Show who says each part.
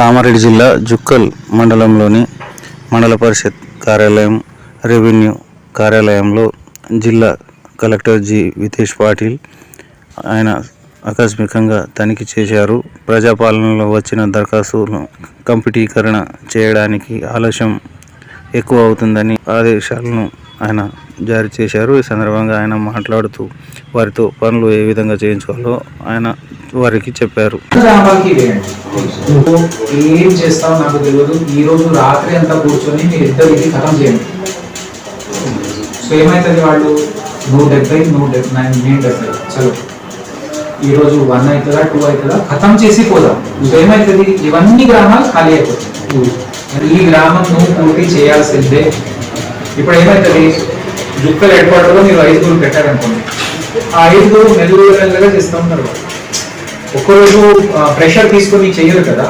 Speaker 1: కామారెడ్డి జిల్లా జుక్కల్ మండలంలోని మండల పరిషత్ కార్యాలయం రెవెన్యూ కార్యాలయంలో జిల్లా కలెక్టర్ జి. వితేష్ పాటిల్ ఆయన ఆకస్మికంగా తనిఖీ చేశారు. ప్రజాపాలనలో వచ్చిన దరఖాస్తులను కంప్యూటీకరణ చేయడానికి ఆలస్యం ఎక్కువ అవుతుందని ఆదేశాలను ఆయన జారీ చేశారు. ఈ సందర్భంగా ఆయన మాట్లాడుతూ వారితో పనులు ఏ విధంగా చేయించుకోవాలో ఆయన వారికి చెప్పారు.
Speaker 2: ఏం నాకు తెలియదు. ఈ రోజు రాత్రి అంతా కూర్చొని మీరు ఇద్దరు ఇది ఖతం చేయండి. సో ఏమవుతుంది వాళ్ళు? డెబ్బై డెబ్బై నేను డెబ్బై. చలో. వన్ అవుతుందా టూ అవుతుందా ఖతం చేసి పోదాం. ఏమవుతుంది ఇవన్నీ గ్రామాలు ఖాళీ అయిపోతాయి. ఈ గ్రామం నువ్వు పూర్తి చేయాల్సిందే. ఇప్పుడు ఏమవుతుంది జుక్కలు హెడ్ మీరు ఐదుగురు పెట్టారనుకోండి. ఆ ఐదుగురు మెల్లుగా మెల్లగా చేస్తూ ఉన్నారు ఒక్కరోజు ప్రెషర్ తీసుకొని చెయ్యరు కదా?